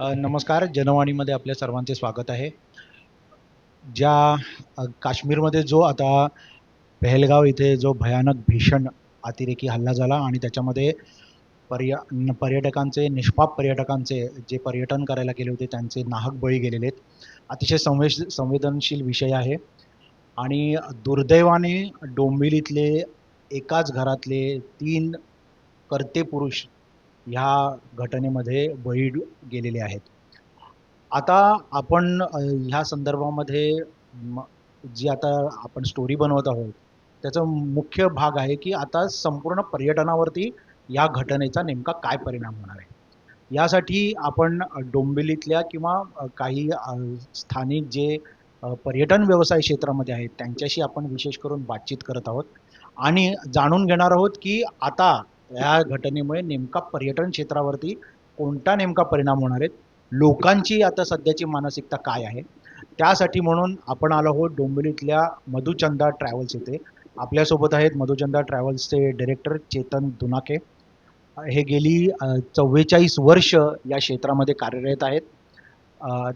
नमस्कार. जनवाणीमध्ये आपल्या सर्वांचे स्वागत आहे. ज्या काश्मीरमध्ये जो आता पहलगाव इथे जो भयानक भीषण अतिरेकी हल्ला झाला आणि त्याच्यामध्ये पर्य पर्यटकांचे निष्पाप पर्यटकांचे जे पर्यटन करायला गेले होते त्यांचे नाहक बळी गेलेले आहेत. अतिशय संवेश संवेदनशील विषय आहे. आणि दुर्दैवाने डोंबिवलीतले एकाच घरातले तीन कर्ते पुरुष ह्या घटनेमध्ये बळी गेलेले आहेत. आता आपण ह्या संदर्भामध्ये जी आता आपण स्टोरी बनवत आहोत त्याचा मुख्य भाग आहे की आता संपूर्ण पर्यटनावरती या घटनेचा नेमका काय परिणाम होणार आहे. यासाठी आपण डोंबिवलीतल्या किंवा काही स्थानिक जे पर्यटन व्यवसाय क्षेत्रामध्ये आहेत त्यांच्याशी आपण विशेष करून बातचीत करत आहोत. आणि जाणून घेणार आहोत की आता या घटनेमुळे नेमका पर्यटन क्षेत्रावरती कोणता नेमका परिणाम होणार आहेत लोकांची आता सध्याची मानसिकता काय आहे? त्यासाठी म्हणून आपण आलो आहोत डोंबिवलीतल्या मधुचंदा ट्रॅव्हल्स येथे. आपल्यासोबत आहेत मधुचंदा ट्रॅव्हल्सचे डिरेक्टर चेतन दुनाके. हे गेली चव्वेचाळीस वर्ष या क्षेत्रामध्ये कार्यरत आहेत.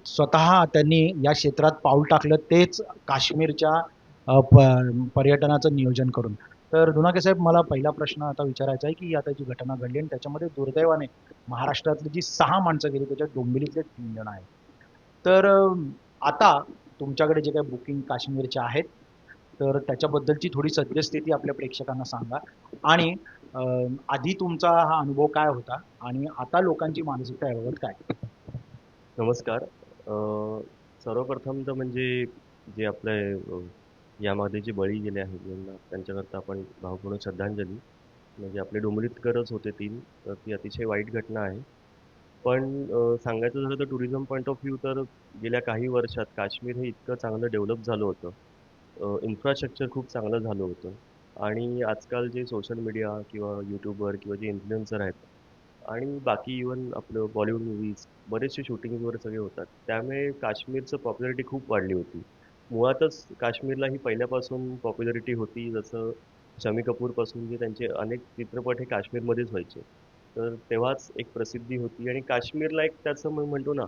स्वतः त्यांनी या क्षेत्रात पाऊल टाकलं तेच काश्मीरच्या प पर्यटनाचं नियोजन करून. तर धुनाके साहेब मला पहिला प्रश्न आता विचारायचा आहे की आता जी घटना घडली आणि त्याच्यामध्ये दुर्दैवाने महाराष्ट्रातली जी सहा माणसं गेली त्याच्यात डोंबिवलीतले तीन जण आहेत. तर आता तुमच्याकडे जे काही बुकिंग काश्मीरचे आहेत तर त्याच्याबद्दलची थोडी सद्यस्थिती आपल्या प्रेक्षकांना सांगा. आणि आधी तुमचा हा अनुभव काय होता आणि आता लोकांची मानसिकता याबाबत काय? नमस्कार. सर्वप्रथम तर म्हणजे जे आपले यामध्ये जे बळी गेले आहेत यांना त्यांच्याकरता आपण भावपूर्ण श्रद्धांजली. म्हणजे आपले डोंबरीतकरच होते तीन तर ती अतिशय वाईट घटना आहे. पण सांगायचं झालं तर टुरिझम पॉईंट ऑफ व्ह्यू तर गेल्या काही वर्षात काश्मीर हे इतकं चांगलं डेव्हलप झालं होतं. इन्फ्रास्ट्रक्चर खूप चांगलं झालं होतं. आणि आजकाल जे सोशल मीडिया किंवा यूट्यूबवर किंवा जे इन्फ्लुएन्सर आहेत आणि बाकी इवन आपलं बॉलिवूड मूवीज बरेचसे शूटिंगवर सगळे होतात. त्यामुळे काश्मीरचं पॉप्युलॅरिटी खूप वाढली होती. मुळातच काश्मीरला ही पहिल्यापासून पॉप्युलरिटी होती जसं शमी कपूरपासून जे त्यांचे अनेक चित्रपट हे काश्मीरमध्येच व्हायचे. तर तेव्हाच एक प्रसिद्धी होती आणि काश्मीरला एक त्याचं मग म्हणतो ना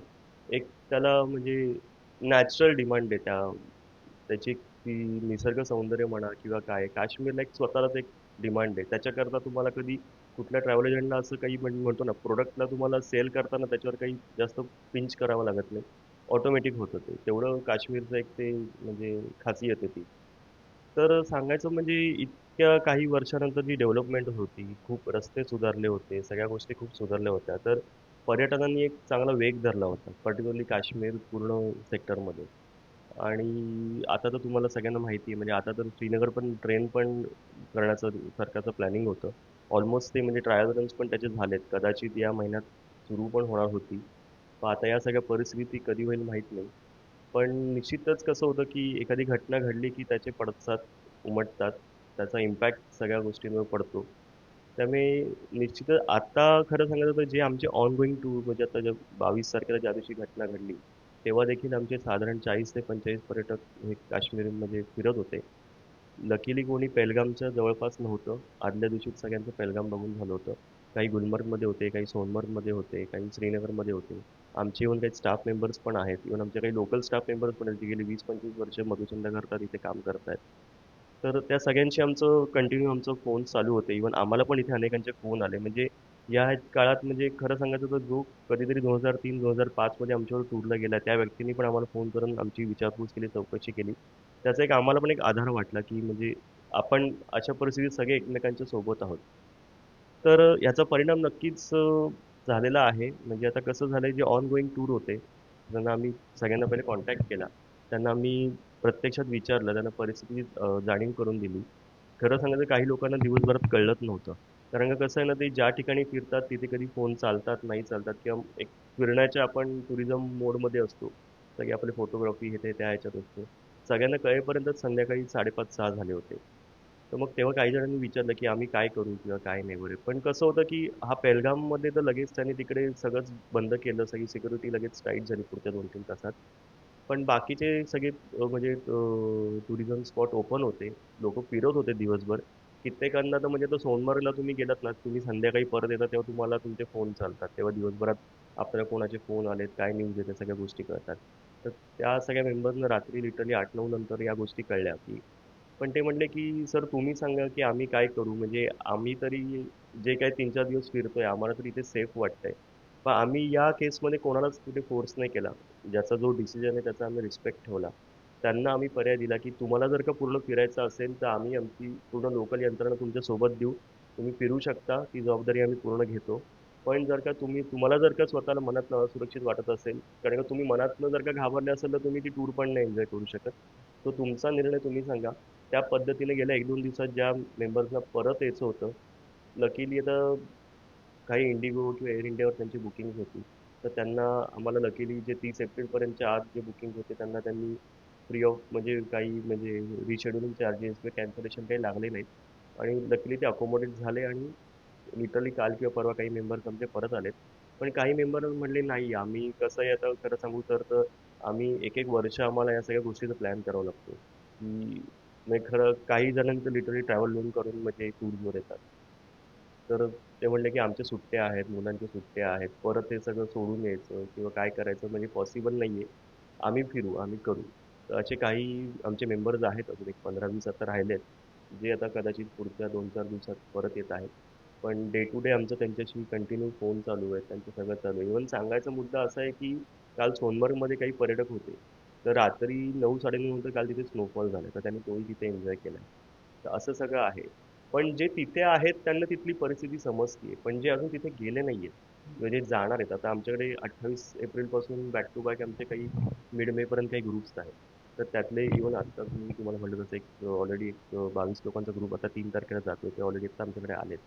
एक त्याला म्हणजे नॅचरल डिमांड आहे. त्या त्याची ती निसर्ग सौंदर्य म्हणा किंवा काय काश्मीरला एक स्वतःलाच एक डिमांड आहे. त्याच्याकरता तुम्हाला कधी कुठल्या ट्रॅव्हल एजंटला असं काही म्हण म्हणतो ना प्रोडक्टला तुम्हाला सेल करताना त्याच्यावर काही जास्त पिंच करावं लागत नाही. ऑटोमॅटिक होतं ते तेवढं काश्मीरचं एक ते म्हणजे खासियत आहे ती. तर सांगायचं म्हणजे इतक्या काही वर्षानंतर जी डेव्हलपमेंट होती खूप रस्ते सुधारले होते सगळ्या गोष्टी खूप सुधारल्या होत्या. तर पर्यटनांनी एक चांगला वेग धरला होता पर्टिक्युलरली काश्मीर पूर्ण सेक्टरमध्ये आणि आता तर तुम्हाला सगळ्यांना माहिती आहे म्हणजे आता तर श्रीनगर पण ट्रेन पण करण्याचं सरकारचं प्लॅनिंग होतं. ऑलमोस्ट ते म्हणजे ट्रायल रन्स पण त्याचे झालेत. कदाचित या महिन्यात सुरू पण होणार होती. पण आता या सगळ्या परिस्थिती कधी होईल माहीत नाही. पण निश्चितच कसं होतं की एखादी घटना घडली की त्याचे पडसाद उमटतात त्याचा इम्पॅक्ट सगळ्या गोष्टींवर पडतो. त्यामुळे निश्चितच आता खरं सांगायचं तर जे आमचे ऑनगोईंग टूर म्हणजे आता ज्या बावीस तारखेला ज्या दिवशी घटना घडली तेव्हा देखील आमचे साधारण चाळीस ते पंचेचाळीस पर्यटक हे काश्मीरमध्ये फिरत होते. लकीली कोणी पेलगामच्या जवळपास नव्हतं. आदल्या दिवशीच सगळ्यांचं पेलगाम बघून झालं होतं. काही गुलमर्गमध्ये होते काही सोनमर्गमध्ये होते काही श्रीनगरमध्ये होते. आमचे इव्हन काही स्टाफ मेंबर्स पण आहेत. इव्हन आमचे काही लोकल स्टाफ मेंबर्स पण आहेत जे गेली वीस पंचवीस वर्ष मधुचंदा करतात इथे काम करत आहेत तर त्या सगळ्यांशी आमचं कंटिन्यू आमचं फोन चालू होते. इव्हन आम्हाला पण इथे अनेकांचे फोन आले. म्हणजे या काळात म्हणजे खरं सांगायचं तर जो कधीतरी दोन हजार तीन दोन हजार पाचमध्ये आमच्यावर टूरला गेला त्या व्यक्तीने पण आम्हाला फोन करून आमची विचारपूस केली चौकशी केली. त्याचा एक आम्हाला पण एक आधार वाटला की म्हणजे आपण अशा परिस्थितीत सगळे एकमेकांच्या सोबत आहोत. तर याचा परिणाम नक्कीच झालेला आहे. म्हणजे आता कसं झालंय जे ऑन गोईंग टूर होते त्यांना आम्ही सगळ्यांना पहिले कॉन्टॅक्ट केला त्यांना आम्ही प्रत्यक्षात विचारलं त्यांना परिस्थिती जाणीव करून दिली. खरं सांगायचं काही लोकांना दिवसभरात कळलंच नव्हतं. कारण का कसं आहे ना ते ज्या ठिकाणी फिरतात तिथे कधी फोन चालतात नाही चालतात किंवा एक फिरण्याच्या आपण टुरिझम मोडमध्ये असतो सगळे आपले फोटोग्राफी हे ते त्या ह्याच्यात असतो. सगळ्यांना कळेपर्यंत संध्याकाळी साडेपाच सहा झाले होते. तर मग तेव्हा काही जणांनी विचारलं की आम्ही काय करू किंवा काय नाही वगैरे. पण कसं होतं की हा पेलगाममध्ये तर लगेच त्यांनी तिकडे सगळंच बंद केलं सगळी सिक्युरिटी लगेच टाईट झाली पुढच्या दोन तीन तासात. पण बाकीचे सगळे म्हणजे टुरिझम स्पॉट ओपन होते. लोक फिरत होते दिवसभर. कित्येकांना तर म्हणजे तर सोनमार्गला तुम्ही गेलात ना तुम्ही संध्याकाळी परत येता तेव्हा तुम्हाला तुमचे फोन चालतात. तेव्हा दिवसभरात आपल्याला कोणाचे फोन आलेत काय न्यूज येते सगळ्या गोष्टी कळतात. तर त्या सगळ्या मेंबर्सना रात्री लिटरली आठ नऊ नंतर या गोष्टी कळल्या की पण ते म्हणले की सर तुम्ही सांगा की आम्ही काय करू? म्हणजे आम्ही तरी जे काही तीन चार दिवस फिरतोय आम्हाला तरी इथे सेफ वाटतंय. पण आम्ही या केसमध्ये कोणालाच कुठे फोर्स नाही केला. ज्याचा जो डिसिजन आहे त्याचा आम्ही रिस्पेक्ट ठेवला. त्यांना आम्ही पर्याय दिला की तुम्हाला जर का पूर्ण फिरायचं असेल तर आम्ही आमची पूर्ण लोकल यंत्रणा तुमच्यासोबत देऊ. तुम्ही फिरू शकता ती जबाबदारी आम्ही पूर्ण घेतो. पण जर का तुम्ही तुम्हाला जर का स्वतःला मनातनं असुरक्षित वाटत असेल कारण का तुम्ही मनातनं जर का घाबरले असेल तर तुम्ही ती टूर पण नाही एन्जॉय करू शकत. तो तुमचा निर्णय तुम्ही सांगा. त्या पद्धतीने गेल्या एक दोन दिवसात ज्या मेंबर्सना परत यायचं होतं लकीली आता काही इंडिगो किंवा एअर इंडियावर त्यांची बुकिंग होती. तर त्यांना आम्हाला लकीली जे तीस एप्रिलपर्यंतच्या आत जे बुकिंग होते त्यांना त्यांनी फ्री ऑफ म्हणजे काही म्हणजे रिशेड्युलिंग चार्जेस किंवा कॅन्सलेशन काही लागले नाहीत. आणि लकीली ते अकोमोडेट झाले आणि लिटरली काल किंवा परवा काही मेंबर्स आमचे परत आलेत. पण काही मेंबर म्हणले नाही आम्ही कसं आहे आता खरं सांगू तर तर आम्ही एक एक वर्ष आम्हाला या सगळ्या गोष्टीचा प्लॅन करावा लागतो. की म्हणजे खरं काही जणांचं लिटरली ट्रॅव्हल लोन करून म्हणजे टूरवर येतात. तर ते म्हणले की आमच्या सुट्ट्या आहेत मुलांच्या सुट्ट्या आहेत परत हे सगळं सोडून यायचं किंवा काय करायचं म्हणजे पॉसिबल नाही आहे आम्ही फिरू आम्ही करू. तर असे काही आमचे मेंबर्स आहेत अजून एक पंधरा वीस आता राहिलेत जे आता कदाचित पुढच्या दोन चार दिवसात परत येत आहेत. पण डे टू डे आमचं त्यांच्याशी कंटिन्यू फोन चालू आहे त्यांचं सगळं चालू आहे. इव्हन सांगायचा मुद्दा असा आहे की काल सोनमर्गमध्ये काही पर्यटक होते. तर रात्री नऊ साडेनऊ नंतर काल तिथे स्नोफॉल झाला. तर त्यांनी तोही तिथे एन्जॉय केला. तर असं सगळं आहे. पण जे तिथे आहेत त्यांना तिथली परिस्थिती समजते पण जे अजून तिथे गेले नाही आहेत म्हणजे जाणार आहेत. आता आमच्याकडे अठ्ठावीस एप्रिलपासून बॅक टू बॅक आमचे काही मिड मेपर्यंत काही ग्रुप्स आहेत. तर त्यातले इव्हन आता मी तुम्हाला म्हटलं तसं एक ऑलरेडी एक बावीस लोकांचा ग्रुप आता तीन तारखेला जातो ते ऑलरेडी आता आमच्याकडे आलेत.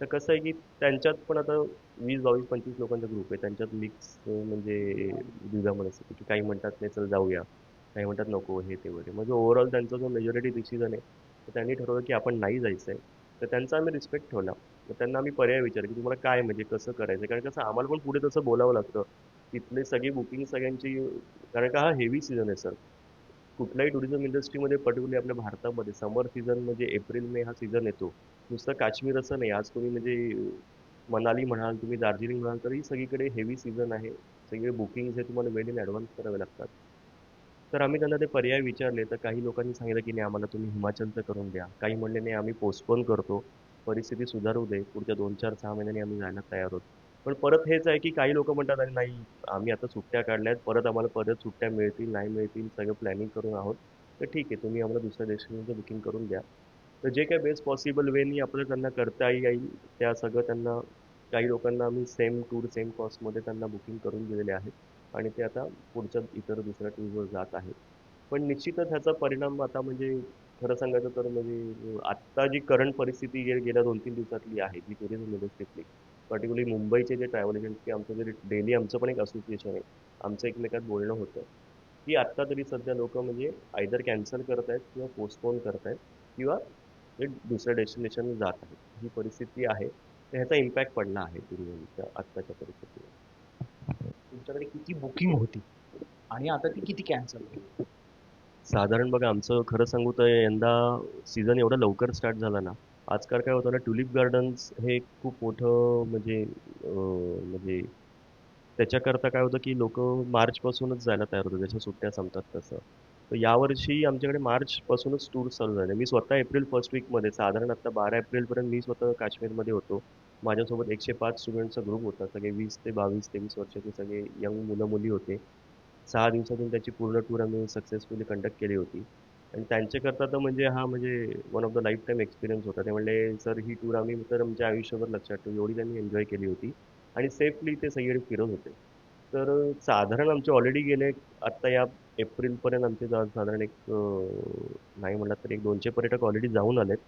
तर कसं आहे की त्यांच्यात पण आता वीस बावीस पंचवीस लोकांचा ग्रुप आहे. त्यांच्यात मिक्स म्हणजे दुधामध्ये मनस्थिती की काही म्हणतात नाही चल जाऊया. काही म्हणतात नको हे ते वगैरे. म्हणजे ओव्हरऑल त्यांचा जो मेजॉरिटी डिसिजन आहे तर त्यांनी ठरवलं की आपण नाही जायचं आहे तर त्यांचा आम्ही रिस्पेक्ट ठेवला. तर त्यांना आम्ही पर्याय विचार की तुम्हाला काय म्हणजे कसं करायचं कारण कसं आम्हाला पण पुढे तसं बोलावं लागतं. तिथले सगळी बुकिंग सगळ्यांची कारण का हा हेवी सीझन आहे सर कुठल्याही टुरिझम इंडस्ट्रीमध्ये पर्टिक्युलरली आपल्या भारतामध्ये समर सीझन म्हणजे एप्रिल मे हा सीझन येतो. नुसतं काश्मीर असं नाही. आज तुम्ही म्हणजे मनाली म्हणाल तुम्ही दार्जिलिंग म्हणाल तरी सगळीकडे हेवी सीझन आहे. सगळे बुकिंग्स हे तुम्हाला वेल इन ॲडव्हान्स करावे लागतात. तर आम्ही त्यांना ते पर्याय विचारले. तर काही लोकांनी सांगितलं की नाही आम्हाला तुम्ही हिमाचलचं करून द्या. काही म्हणले नाही आम्ही पोस्टपोन करतो. परिस्थिती सुधारू दे. पुढच्या दोन चार सहा महिन्यांनी आम्ही जायला तयार होतो पण परत हेच आहे की काही लोक म्हणतात अरे नाही आम्ही आता सुट्ट्या काढल्यात परत आम्हाला परत सुट्ट्या मिळतील नाही मिळतील सगळं प्लॅनिंग करून आहोत. तर ठीक आहे तुम्ही आम्हाला दुसऱ्या डेस्टिनेशनचं बुकिंग करून द्या. तर जे काही बेस्ट पॉसिबल वेनी आपल्याला त्यांना करता येईल त्या सगळं त्यांना काही लोकांना आम्ही सेम टूर सेम कॉस्टमध्ये त्यांना बुकिंग करून दिलेले आहेत आणि ते आता पुढच्या इतर दुसऱ्या टूरवर जात आहेत. पण निश्चितच ह्याचा परिणाम आता म्हणजे खरं सांगायचं तर म्हणजे आत्ता जी करंट परिस्थिती गे गेल्या दोन तीन दिवसातली आहे जी टुरिझम इंडस्ट्रीतली पर्टिक्युलरली मुंबईचे जे ट्रॅव्हल एजंट की आमचं जे डेली आमचं पण एक असोसिएशन आहे. आमचं एकमेकात बोलणं होतं. की आत्ता तरी सध्या लोक म्हणजे आयदर कॅन्सल करत आहेत किंवा पोस्टपोन करत आहेत किंवा ते दुसऱ्या डेस्टिनेशन जात आहेत. ही परिस्थिती आहे. तर ह्याचा इम्पॅक्ट पडला आहे टुरिझमच्या आत्ताच्या परिस्थितीवर. तुमच्याकडे किती बुकिंग होती? आणि आता ती किती कॅन्सल साधारण बघा आमचं खरं सांगू तर यंदा सीझन एवढा लवकर स्टार्ट झाला ना आजकाल काय होतं ना ट्युलिप गार्डन्स हे खूप मोठं म्हणजे अं, म्हणजे त्याच्याकरता काय होतं की लोक मार्चपासूनच जायला तयार होतात जशा सुट्ट्या संपतात तसं. तर यावर्षी आमच्याकडे मार्चपासूनच टूर चालू झाले. मी स्वतः एप्रिल फर्स्ट वीकमध्ये साधारण आता बारा एप्रिलपर्यंत मी स्वतः काश्मीरमध्ये होतो. माझ्यासोबत एकशे पाच स्टुडंटचा ग्रुप होता सगळे वीस ते बावीस तेवीस वर्षाचे सगळे यंग मुलं मुली होते. सहा दिवसातून त्याची पूर्ण टूर आम्ही सक्सेसफुली कंडक्ट केली होती. आणि त्यांच्याकरता तर म्हणजे हा म्हणजे one of the life time experience होता. ते म्हणले सर ही टूर आम्ही तर आमच्या आयुष्यभर लक्षात ठेवू एवढी त्यांनी एन्जॉय केली होती. आणि सेफली ते सगळीकडे फिरत होते. तर साधारण आमचे ऑलरेडी गेले आत्ता या एप्रिलपर्यंत आमचे जा- साधारण एक नाही म्हणलं तर एक दोनशे पर्यटक ऑलरेडी जाऊन आलेत.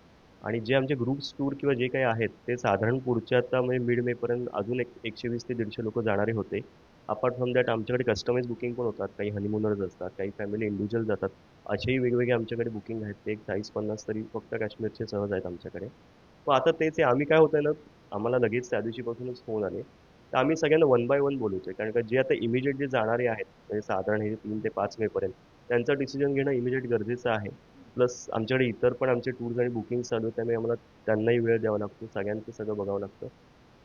आणि जे आमचे ग्रुप्स टूर किंवा जे काही आहेत ते साधारण पुढच्या आता म्हणजे मिड मेपर्यंत अजून एक एकशे वीस ते दीडशे लोक जाणारे होते. अपार्ट फ्रॉम दॅट आमच्याकडे कस्टमाइज बुकिंग पण होतात. काही हनीमूनर्स असतात काही फॅमिली इंडिव्हिज्युअल जातात. असेही वेगवेगळे आमच्याकडे बुकिंग आहेत. ते एक चाळीस पन्नास तरी फक्त काश्मीरचे सहज आहेत आमच्याकडे. पण आता तेच आहे आम्ही काय होतंय ना आम्हाला लगेच त्या दिवशीपासूनच फोन आले. तर आम्ही सगळ्यांना वन बाय वन बोलवतोय. कारण का जे आता इमिजिएट जे जाणारे आहेत म्हणजे साधारण हे तीन ते पाच मेपर्यंत त्यांचं डिसिजन घेणं इमिजिएट गरजेचं आहे. प्लस आमच्याकडे इतर पण आमचे टूर्स आणि बुकिंग चालू आहेत त्यामुळे आम्हाला त्यांनाही वेळ द्यावा लागतो सगळ्यांचं सगळं बघावं लागतं.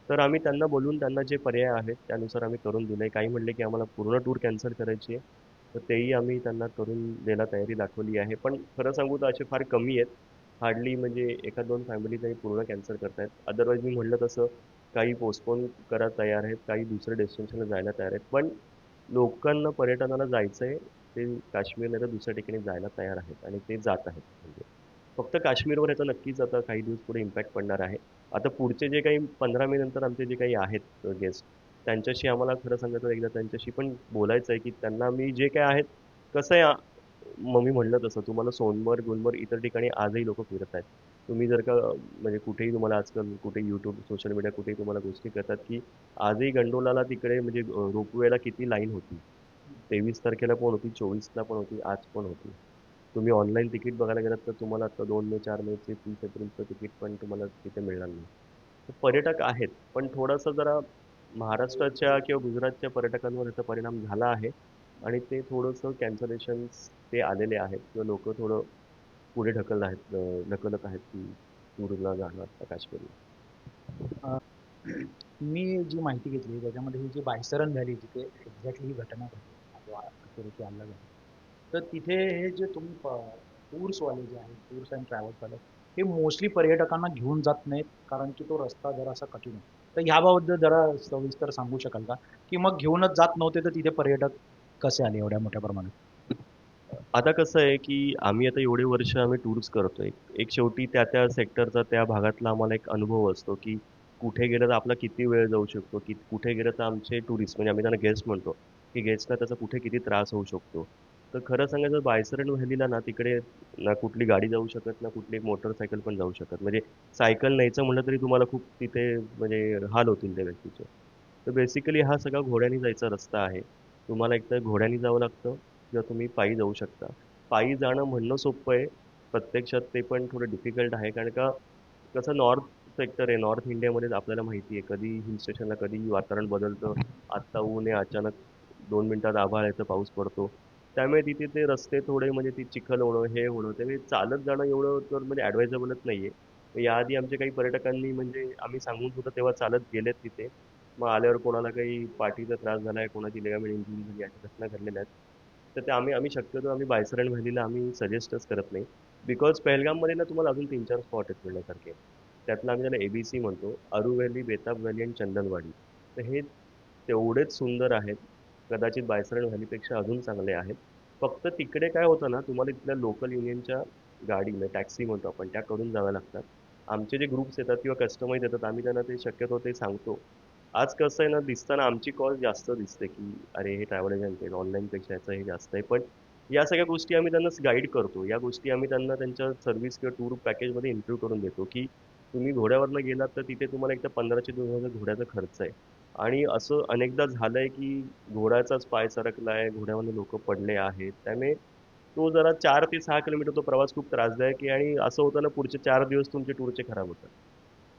तर आम्ही त्यांना बोलून त्यांना जे पर्याय आहेत त्यानुसार आम्ही करून दिले काही म्हणले की आम्हाला पूर्ण टूर कॅन्सल करायची आहे. तर तेही आम्ही त्यांना करून द्यायला तयारी दाखवली आहे. पण खरं सांगू तर असे फार कमी आहेत. हार्डली म्हणजे एका दोन फॅमिली तरी पूर्ण कॅन्सल करतायत. अदरवाईज मी म्हणलं तसं काही पोस्टपोन करायला तयार आहेत काही दुसऱ्या डेस्टिनेशनला जायला तयार आहेत. पण लोकांना पर्यटनाला जायचं आहे ते काश्मीर नाही तर दुसऱ्या ठिकाणी जायला तयार आहेत आणि ते जात आहेत म्हणजे. फक्त काश्मीरवर याचा नक्कीच आता काही दिवस पुढे इम्पॅक्ट पडणार आहे. आता पुढचे जे काही पंधरा मे नंतर आमचे जे काही आहेत गेस्ट त्यांच्याशी आम्हाला खरं सांगायचं एकदा त्यांच्याशी पण बोलायचं आहे की त्यांना मी जे काय आहेत कसं आहे मग मी म्हणलं तसं तुम्हाला सोनमर्ग गुलमर्ग इतर ठिकाणी आजही लोक फिरत आहेत. तुम्ही जर का म्हणजे कुठेही तुम्हाला आजकाल कुठे यूट्यूब सोशल मीडिया कुठेही तुम्हाला गोष्टी करतात की आजही गंडोलाला तिकडे म्हणजे रोपवेला किती लाईन होती? तेवीस तारखेला पण होती चोवीसला पण होती आज पण होती. तुम्ही ऑनलाईन तिकीट बघायला गेलात तर तुम्हाला आता दोन मे चार मेचे तीस एप्रिलचं तिकीट पण तुम्हाला तिथे मिळणार नाही. पर्यटक आहेत पण थोडंसं जरा महाराष्ट्राच्या किंवा गुजरातच्या पर्यटकांवर याचा परिणाम झाला आहे आणि ते थोडंसं कॅन्सलेशन्स ते आलेले आहेत. किंवा लोक थोडं पुढे ढकलत आहेत ढकलत आहेत की टूरला जाणार आता काश्मीरला? मी जी माहिती घेतली त्याच्यामध्ये ही जी बायसरन झाली तिथे एक्झॅक्टली ही घटना घडली जो तर तिथे हे जे तुम्ही टूर्सवाले जे आहेत टूर्स अँड ट्रॅव्हल्सवाले हे मोस्टली पर्यटकांना घेऊन जात नाहीत कारण की तो रस्ता जरासा कठीण आहे. तर ह्याबाबत जरा सविस्तर सांगू शकाल का? की मग घेऊनच जात नव्हते तर तिथे पर्यटक कसे आले एवढ्या मोठ्या प्रमाणात? आता कसं आहे की आम्ही आता एवढे वर्ष आम्ही टूर्स करतोय. एक शेवटी त्या त्या सेक्टरचा त्या भागातला आम्हाला एक अनुभव असतो की कुठे गेलं तर आपला किती वेळ जाऊ शकतो की कुठे गेलं तर आमचे टुरिस्ट म्हणजे आम्ही त्यांना गेस्ट म्हणतो की गेस्टला त्याचा कुठे किती त्रास होऊ शकतो. तर खरं सांगायचं बायसरण व्हॅलीला ना तिकडे ना कुठली गाडी जाऊ शकत ना कुठली मोटरसायकल पण जाऊ शकत. म्हणजे सायकल न्यायचं म्हटलं तरी तुम्हाला खूप तिथे म्हणजे हाल होतील त्या व्यक्तीचे. तर बेसिकली हा सगळा घोड्याने जायचा रस्ता आहे. तुम्हाला एकतर घोड्याने जावं लागतं किंवा तुम्ही पायी जाऊ शकता. पायी जाणं म्हणणं सोपं आहे. प्रत्यक्षात ते पण थोडं डिफिकल्ट आहे. कारण का कसं नॉर्थ सेक्टर आहे. नॉर्थ इंडियामध्ये आपल्याला माहिती आहे. कधी हिल स्टेशनला कधी वातावरण बदलतं. आत्ता ऊन आहे. अचानक दोन मिनिटात आभाळ येतं. पाऊस पडतो. त्यामुळे तिथे ते रस्ते थोडे म्हणजे ती चिखल होणं हे होणं त्यामुळे चालत जाणं एवढं तर म्हणजे ॲडवायजेबलच नाही आहे याआधी आमच्या काही पर्यटकांनी म्हणजे आम्ही सांगून सुद्धा तेव्हा चालत गेलेत तिथे. मग आल्यावर कोणाला काही पाठीचा त्रास झाला आहे कोणाची लिगामेंट इंजुरी झाली अशा घटना घडलेल्या आहेत. तर ते आम्ही आम्ही शक्यतो आम्ही बायसरण व्हॅलीला आम्ही सजेस्टच करत नाही. बिकॉज पहलगाममध्ये ना तुम्हाला अजून तीन चार स्पॉट आहेत फिरण्यासारखे त्यातलं आम्ही त्याला ए बी सी म्हणतो अरू व्हॅली बेताब व्हॅली आणि चंदनवाडी. तर हे तेवढेच सुंदर आहेत. कदाचित बायसरण व्हॅलीपेक्षा अजून चांगले आहेत. फक्त तिकडे काय होतं ना तुम्हाला तिथल्या लोकल युनियनच्या गाडी म्हणजे टॅक्सी म्हणतो आपण त्या करून जाव्या लागतात आमचे जे ग्रुप्स येतात किंवा कस्टमर्स येतात आम्ही त्यांना ते शक्यतो ते सांगतो. आज कसं आहे ना दिसताना आमची कॉल जास्त दिसते की अरे हे ट्रॅव्हल एजंट आहे ऑनलाईनपेक्षा याचं हे जास्त आहे. पण या सगळ्या गोष्टी आम्ही त्यांना गाईड करतो. या गोष्टी आम्ही त्यांना त्यांच्या सर्व्हिस किंवा टूर पॅकेजमध्ये इन्क्लूड करून देतो की तुम्ही घोड्यावरनं गेलात तर तिथे तुम्हाला एक तर पंधराशे दोन हजार घोड्याचा खर्च आहे. आणि असं अनेकदा झालंय की घोड्याचाच पाय सरकलाय घोड्यामध्ये लोक पडले आहेत. त्यामुळे तो जरा चार ते सहा किलोमीटर तो प्रवास खूप त्रासदायक आहे आणि असं होतं ना पुढचे चार दिवस तुमचे टूरचे खराब होतात.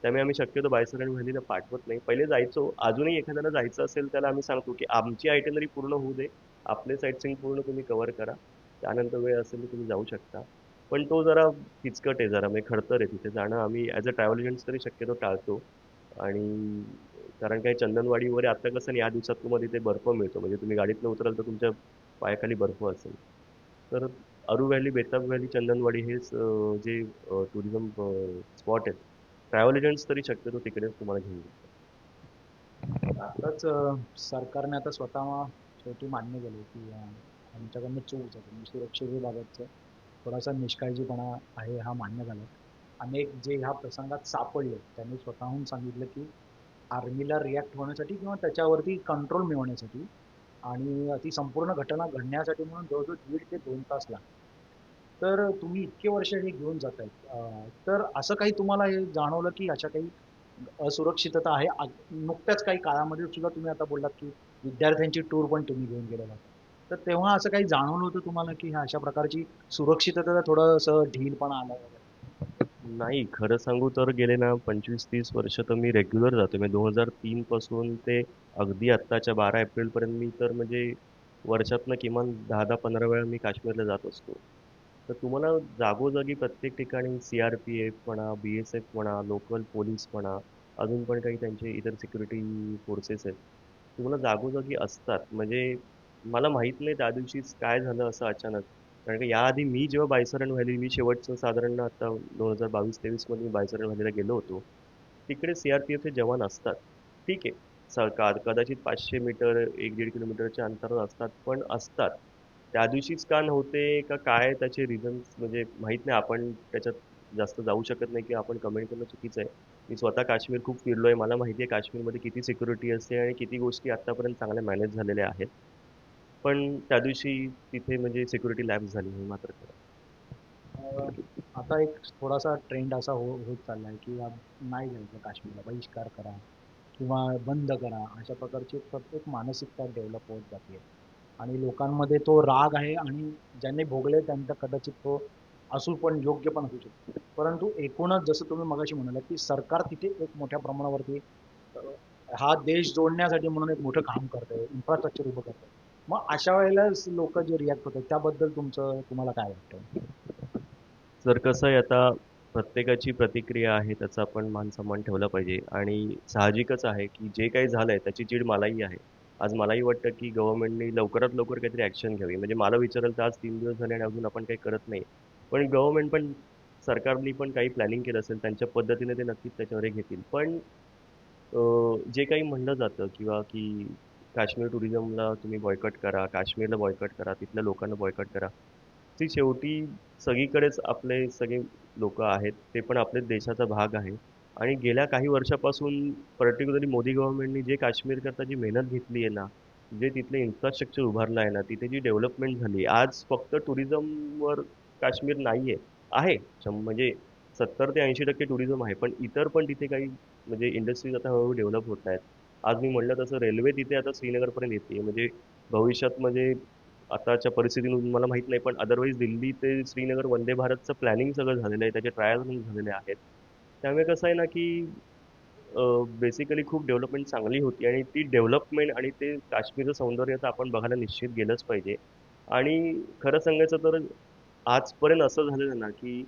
त्यामुळे आम्ही शक्यतो बायसर आणि व्हॅलीला पाठवत नाही. पहिले जायचो अजूनही एखाद्याला जायचं असेल त्याला आम्ही सांगतो की आमची आयटनरी पूर्ण होऊ दे आपले साईट सीन पूर्ण तुम्ही कव्हर करा त्यानंतर वेळ असेल तुम्ही जाऊ शकता. पण तो जरा किचकट आहे जरा म्हणजे खडतर आहे तिथे जाणं. आम्ही ॲज अ ट्रॅव्हल एजंट्स तरी शक्यतो टाळतो. आणि कारण काही चंदनवाडी वगैरे आता कसं या दिवसात तुम्हाला तिथे बर्फ मिळतो. म्हणजे तुम्ही गाडीतनं उतराल तर तुमच्या पायाखाली बर्फ असेल. तर अरू व्हॅली बेताब व्हॅली चंदनवाडी हेच जे टुरिझम स्पॉट आहेत. ट्रॅव्हल एजंट्स तरी शक्यतो तिकडेच तुम्हाला घेऊन आताच सरकारने आता स्वतः शेवटी मान्य केलं की आमच्याकडनं चूक झाली म्हणजे सुरक्षेबाबतचं थोडासा निष्काळजीपणा आहे हा मान्य झाला. अनेक जे ह्या प्रसंगात सापडले त्यांनी स्वतःहून सांगितलं की आर्मीला रिॲक्ट होण्यासाठी किंवा त्याच्यावरती कंट्रोल मिळवण्यासाठी आणि ती संपूर्ण घटना घडण्यासाठी म्हणून जवळजवळ दीड ते दोन तास लागतात. तर तुम्ही इतके वर्ष हे घेऊन जात आहेत तर असं काही तुम्हाला हे जाणवलं की अशा काही असुरक्षितता आहे? नुकत्याच काही काळामध्ये सुद्धा तुम्ही आता बोललात की विद्यार्थ्यांची टूर पण तुम्ही घेऊन गेलेला तर तेव्हा असं काही जाणवलं होतं तुम्हाला की ह्या अशा प्रकारची सुरक्षितता थोडंसं ढीलपणा आला वगैरे? नाही खरं सांगू तर गेले ना पंचवीस तीस वर्ष तर मी रेग्युलर जातो मी दोन हजार तीन पासून ते अगदी आत्ताच्या बारा एप्रिलपर्यंत मी तर म्हणजे वर्षातनं किमान दहा दहा पंधरा वेळा मी काश्मीरला जात असतो. तर तुम्हाला जागोजागी प्रत्येक ठिकाणी सी आर पी एफ म्हणा बी एस एफ म्हणा लोकल पोलीस म्हणा अजून पण काही त्यांचे इतर सिक्युरिटी फोर्सेस आहेत. तुम्हाला जागोजागी असतात. म्हणजे मला माहीत नाही त्या दिवशीच काय झालं असं अचानक. कारण की याआधी मी जेव्हा बायसरण व्हॅली मी शेवटचं साधारण आता दोन हजार बावीस तेवीसमध्ये मी बायसरण व्हॅलीला गेलो होतो. तिकडे सी आर पी एफचे जवान असतात. ठीक आहे. स का कदाचित पाचशे मीटर एक दीड किलोमीटरच्या अंतरावर असतात पण असतात. त्या दिवशीच का नव्हते का काय त्याचे रिझन्स म्हणजे माहीत नाही. आपण त्याच्यात जास्त जाऊ शकत नाही की आपण कमेंट करणं चुकीचं आहे. मी स्वतः काश्मीर खूप फिरलो आहे मला माहिती आहे काश्मीरमध्ये किती सिक्युरिटी असते आणि किती गोष्टी आत्तापर्यंत चांगल्या मॅनेज झालेल्या आहेत. पण त्या दिवशी तिथे म्हणजे सिक्युरिटी लॅब्स झाली हे मात्र खरं आता एक थोडासा ट्रेंड असा हो होत चालला आहे की नाही जायचं काश्मीरला बहिष्कार करा किंवा बंद करा अशा प्रकारची प्रत्येक मानसिकता डेव्हलप होत जाते. आणि लोकांमध्ये तो राग आहे आणि ज्यांनी भोगले त्यांचा कदाचित तो असू पण योग्य पण असू शकतो. परंतु एकूणच जसं तुम्ही मगाशी म्हणाला की सरकार तिथे एक मोठ्या प्रमाणावरती हा देश जोडण्यासाठी म्हणून एक मोठं काम करतंय इन्फ्रास्ट्रक्चर उभं करतंय. मग अशा वेळेला लोक जे रिॲक्ट होतात त्याबद्दल तुमचं तुम्हाला काय वाटतं? जर कसं आहे आता प्रत्येकाची प्रतिक्रिया आहे त्याचा आपण मान सन्मान ठेवला पाहिजे. आणि साहजिकच आहे की जे काही झालंय त्याची चीड मलाही आहे. आज मलाही वाटतं की गव्हर्नमेंटने लवकरात लवकर काहीतरी ॲक्शन घ्यावी. म्हणजे मला विचाराल तर आज तीन दिवस झाले आणि अजून आपण काही करत नाही. पण गव्हर्नमेंट पण सरकारने पण काही प्लॅनिंग केलं असेल त्यांच्या पद्धतीने ते नक्कीच त्याच्यावर घेतील. पण जे काही म्हणलं जातं किंवा की काश्मीर टुरिझमला तुम्ही बॉयकट करा काश्मीरला बॉयकट करा तिथल्या लोकांना बॉयकट करा. ती शेवटी सगळीकडेच आपले सगळे लोक आहेत ते पण आपल्या देशाचा भाग आहे. आणि गेल्या काही वर्षापासून पर्टिक्युलरली मोदी गव्हर्नमेंटनी जे काश्मीरकरता जी मेहनत घेतली आहे ना जे तिथले इन्फ्रास्ट्रक्चर उभारलं आहे ना तिथे जी डेव्हलपमेंट झाली आज फक्त टुरिझमवर काश्मीर नाही आहे. आहे म्हणजे सत्तर ते ऐंशी टक्के टुरिझम आहे पण इतर पण तिथे काही म्हणजे इंडस्ट्रीज आता हळूहळू डेव्हलप होत आहेत. आज मी म्हटलं तसं रेल्वे तिथे आता श्रीनगरपर्यंत येते. म्हणजे भविष्यात म्हणजे आताच्या परिस्थितीतून मला माहीत नाही पण अदरवाईज दिल्ली ते श्रीनगर वंदे भारतचं प्लॅनिंग सगळं झालेलं आहे. त्याचे ट्रायल झालेले आहेत. त्यामुळे कसं आहे ना की बेसिकली खूप डेव्हलपमेंट चांगली होती आणि ती डेव्हलपमेंट आणि ते काश्मीरचं सौंदर्य तर आपण बघायला निश्चित गेलंच पाहिजे. आणि खरं सांगायचं तर आजपर्यंत असं झालेलं ना की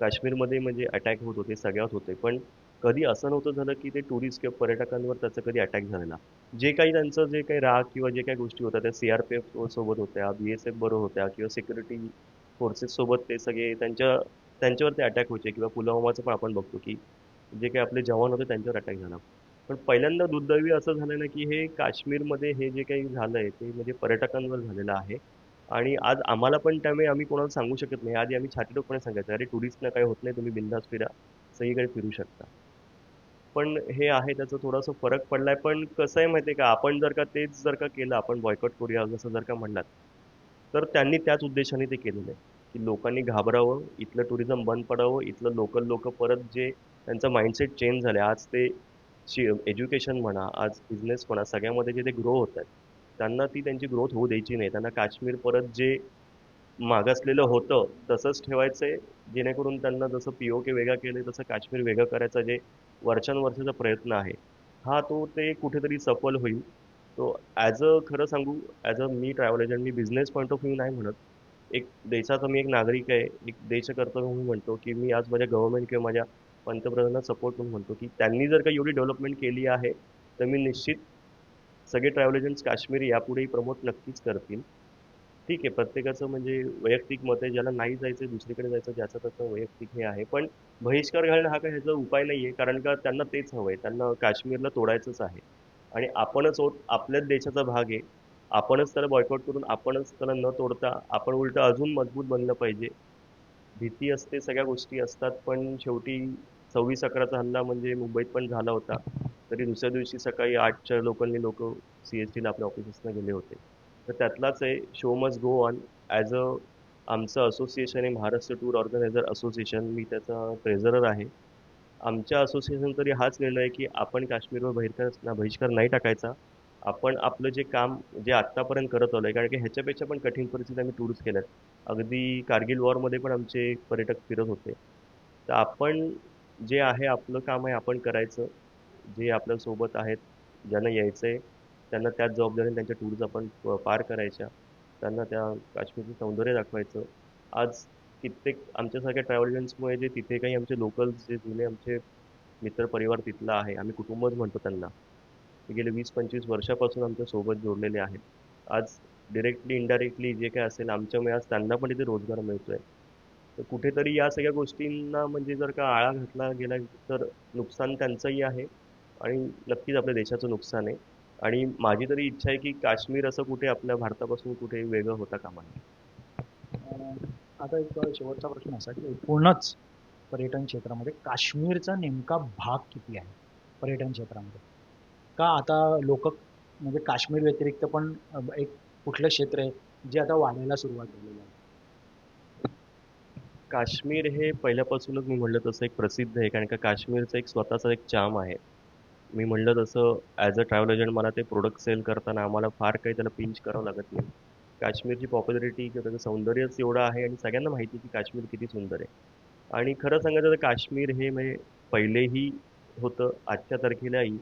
काश्मीरमध्ये म्हणजे अटॅक होत होते सगळ्यात होते. पण कधी असं नव्हतं झालं की ते टुरिस्ट किंवा पर्यटकांवर त्याचा कधी अटॅक झालेला जे काही त्यांचं जे काही राग किंवा जे काही गोष्टी होत्या त्या सी आर पी एफ सोबत होत्या बी एस एफ बरोबर होत्या किंवा सिक्युरिटी फोर्सेस सोबत ते सगळे त्यांच्या त्यांच्यावर ते अटॅक व्हायचे किंवा पुलवामाचं पण आपण बघतो की जे काही आपले जवान होते त्यांच्यावर अटॅक झाला. पण पहिल्यांदा दुर्दैवी असं झालं ना की हे काश्मीरमध्ये हे जे काही झालं आहे ते म्हणजे पर्यटकांवर झालेलं आहे. आणि आज आम्हाला पण त्यामुळे आम्ही कोणाला सांगू शकत नाही. आधी आम्ही छातीटोकपणे सांगायचं. अरे टुरिस्टना काही होत नाही तुम्ही बिंदास फिरा. सगळीकडे फिरू शकता. पण हे आहे त्याचा थोडासा फरक पडलाय. पण कसं आहे माहिती आहे का आपण जर का तेच जर का केलं आपण बॉयकॉट करूया जसं जर का म्हणलात तर त्यांनी त्याच उद्देशाने ते केलेलं आहे की लोकांनी घाबरावं इथलं टुरिझम बंद पडावं इथलं लोकल लोक परत जे त्यांचं माइंडसेट चेंज झालं आज ते एज्युकेशन म्हणा आज बिझनेस म्हणा सगळ्यामध्ये जे ते ग्रो होत आहेत त्यांना ती त्यांची ग्रोथ होऊ द्यायची नाही. त्यांना काश्मीर परत जे मागासलेलं होतं तसंच ठेवायचं आहे जेणेकरून त्यांना जसं पी ओ के वेगळं केलं तसं काश्मीर वेगळं करायचं जे वर्षानुवर्षाचा प्रयत्न आहे. हा तो ते कुठेतरी सफल होईल. तो ॲज अ खरं सांगू ॲज अ मी ट्रॅव्हल एजंट मी बिझनेस पॉईंट ऑफ व्ह्यू नाही म्हणत. एक देशाचा मी एक नागरिक आहे एक देशकर्तव्य म्हणून म्हणतो की मी आज माझ्या गव्हर्नमेंट किंवा माझ्या पंतप्रधानांना सपोर्ट म्हणून म्हणतो की त्यांनी जर का एवढी डेव्हलपमेंट केली आहे तर मी निश्चित सगळे ट्रॅव्हल एजंट्स काश्मीर यापुढेही प्रमोट नक्कीच करतील. ठीक आहे प्रत्येकाचं म्हणजे वैयक्तिक मत आहे ज्याला नाही जायचं दुसरीकडे जायचं ज्याचं त्याचं वैयक्तिक हे आहे. पण बहिष्कार घालणं हा काही ह्याचा उपाय नाही आहे कारण का त्यांना तेच हवं आहे त्यांना काश्मीरला तोडायचंच आहे. आणि आपणच आपल्याच देशाचा भाग आहे आपणच त्याला बॉयकॉट करून आपणच त्याला न तोडता आपण उलटं अजून मजबूत बनलं पाहिजे. भीती असते सगळ्या गोष्टी असतात पण शेवटी सव्वीस अकराचा हल्ला म्हणजे मुंबईत पण झाला होता. तरी दुसऱ्या दिवशी सकाळी आठच्या लोकांनी लोक सी एस टीला आपल्या ऑफिसेसला गेले होते. तर त्यातलाच आहे show must go on as a आमचं असोसिएशन आहे महाराष्ट्र टूर ऑर्गनायझर असोसिएशन मी त्याचा ट्रेझरर आहे. आमच्या असोसिएशन तरी हाच निर्णय आहे की आपण काश्मीरवर बहिष्कार बहिष्कार नाही टाकायचा. आपण आपलं जे काम जे आत्तापर्यंत करत आलो आहे कारण की ह्याच्यापेक्षा पण कठीण परिस्थिती आम्ही टूर्स केल्यात. अगदी कारगिल वॉरमध्ये पण आमचे पर्यटक फिरत होते. तर आपण जे आहे आपलं काम आहे आपण करायचं. जे आपल्यासोबत आहेत ज्यांना यायचं आहे त्यांना त्याच जबाबदारीने त्यांच्या टूर्स आपण प- पार करायच्या. त्यांना त्या काश्मीरचं सौंदर्य दाखवायचं. आज कित्येक आमच्यासारख्या ट्रॅव्हल एजंट्समुळे जे तिथे काही आमचे लोकल्स जे जुने आमचे मित्रपरिवार तिथला आहे आम्ही कुटुंबच म्हणतो त्यांना. ते गेले वीस पंचवीस वर्षापासून आमच्यासोबत जोडलेले आहेत. आज डिरेक्टली इनडायरेक्टली जे काय असेल आमच्यामुळे आज त्यांना पण इथे रोजगार मिळतोय. तर कुठेतरी या सगळ्या गोष्टींना म्हणजे जर का आळा घातला गेला तर नुकसान त्यांचंही आहे. आणि नक्कीच आपल्या देशाचं नुकसान आहे. आणि माझी तरी इच्छा आहे की काश्मीर असं कुठे आपल्या भारतापासून कुठे वेगळं होता कामा नये आता एक शेवटचा प्रश्न असा की एकूणच पर्यटन क्षेत्रामध्ये काश्मीरचा नेमका भाग किती आहे पर्यटन क्षेत्रामध्ये? का आता लोक म्हणजे काश्मीर व्यतिरिक्त पण एक कुठलं क्षेत्र आहे जे आता वाढायला सुरुवात झालेली आहे? काश्मीर हे पहिल्यापासूनच मी म्हणलं तसं एक प्रसिद्ध आहे कारण का काश्मीरचं एक स्वतःचा एक चाम आहे. मी म्हणलं तसं ॲज अ ट्रॅव्हल एजंट मला ते प्रोडक्ट सेल करताना आम्हाला फार काही त्याला पिंच करावं लागत नाही. काश्मीरची पॉप्युलरिटी किंवा त्याचं सौंदर्यच एवढं आहे आणि सगळ्यांना माहिती की काश्मीर किती सुंदर आहे. आणि खरं सांगायचं तर काश्मीर हे म्हणजे पहिलेही होतं आजच्या तारखेलाही.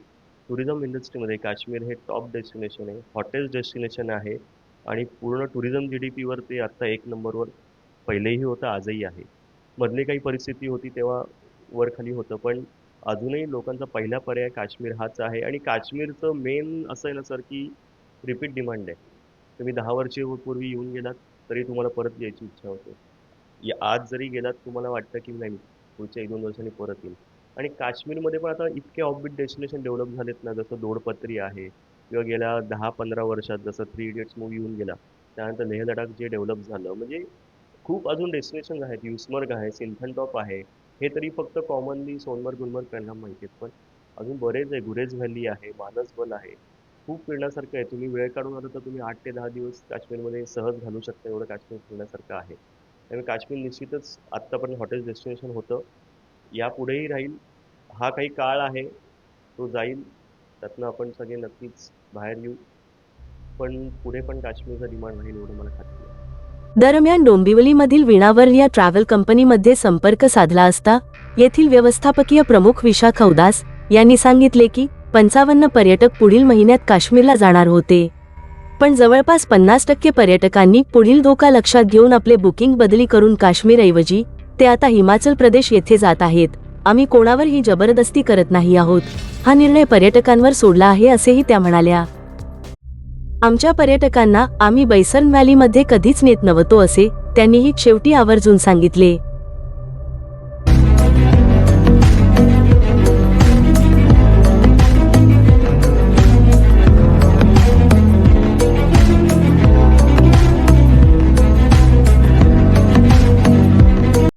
टुरिझम इंडस्ट्रीमध्ये काश्मीर हे टॉप डेस्टिनेशन आहे हॉटेल्स डेस्टिनेशन आहे. आणि पूर्ण टुरिझम जी डी पीवर ते आत्ता एक नंबरवर पहिलेही होतं आजही आहे. मधली काही परिस्थिती होती तेव्हा वर खाली होतं पण अजूनही लोकांचा पहिला पर्याय काश्मीर हाच आहे. आणि काश्मीरचं मेन असं आहे ना सर की रिपीट डिमांड आहे. तुम्ही दहा वर्षापूर्वी येऊन गेलात तरी तुम्हाला परत यायची इच्छा होते. या आज जरी गेलात तुम्हाला वाटतं की नाही पुढच्या एक दोन वर्षांनी परत येईल. आणि काश्मीरमध्ये पण आता इतके ऑफबीट डेस्टिनेशन डेव्हलप झालेत ना जसं दोडपत्री आहे किंवा गेल्या दहा पंधरा वर्षात जसं थ्री इडियट्स मूवी येऊन गेला त्यानंतर लेह लडाख जे डेव्हलप झालं म्हणजे खूप अजून डेस्टिनेशन आहेत. युस्मर्ग आहे सिंथन टॉप आहे हे तरी फक्त कॉमनली सोनमर्ग गुलमर्ग त्यांना माहिती आहेत. पण अजून बरेच आहे गुरेज व्हॅली आहे मानसबल आहे. खूप फिरण्यासारखं आहे. तुम्ही वेळ काढून आलं तर तुम्ही आठ ते दहा दिवस काश्मीरमध्ये सहज घालू शकता एवढं काश्मीर फिरण्यासारखं आहे. त्यामुळे काश्मीर निश्चितच आत्तापर्यंत हॉटेल डेस्टिनेशन होतं. यापुढेही राहील. हा काही काळ आहे तो जाईल. त्यातनं आपण सगळे नक्कीच बाहेर येऊ. पण पुढे पण काश्मीरचा डिमांड राहील एवढं मला खात्री आहे दरम्यान डोंबिवलीमधील विणावर या ट्रॅव्हल कंपनीमध्ये संपर्क साधला असता येथील व्यवस्थापकीय प्रमुख विशाखा उदास यांनी सांगितले की पंचावन्न पर्यटक पुढील महिन्यात काश्मीरला जाणार होते. पण जवळपास पन्नास टक्के पर्यटकांनी पुढील धोका लक्षात घेऊन आपले बुकिंग बदली करून काश्मीरऐवजी ते आता हिमाचल प्रदेश येथे जात आहेत. आम्ही कोणावरही जबरदस्ती करत नाही आहोत. हा निर्णय पर्यटकांवर सोडला आहे असेही त्या म्हणाल्या. आमच्या पर्यटकांना आम्ही बैसन व्हॅलीमध्ये कधीच नेत नव्हतो असे त्यांनीही शेवटी आवर्जून सांगितले.